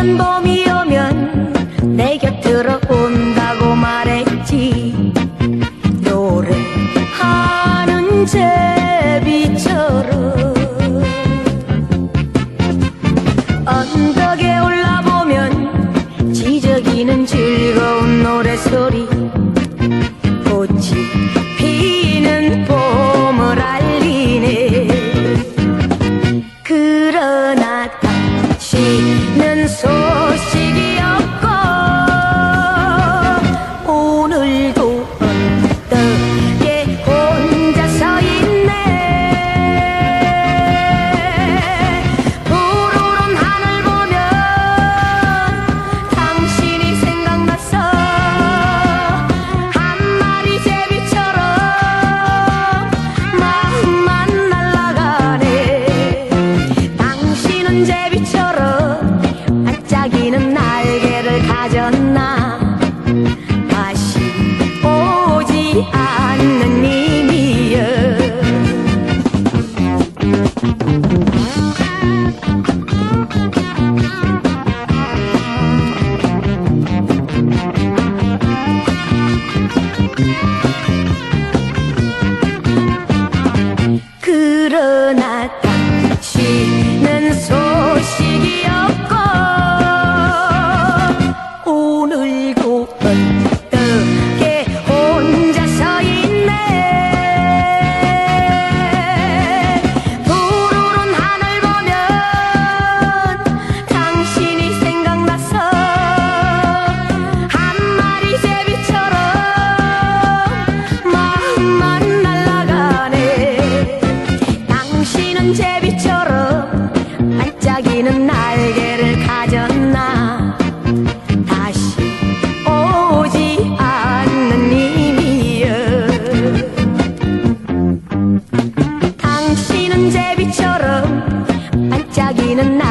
꽃 피는 봄이 오면 내 곁으로 온다고 말했지. 노래하는 제비처럼 언덕에 올라보면 지저귀는 즐거운 노래소리. 꽃이 제비처럼 반짝이는 날개를 가졌나? 다시 오지 않는 님이여 자기는 날개를 가졌나? 다시 오지 않는 님이여 당신은 제비처럼 반짝이는 날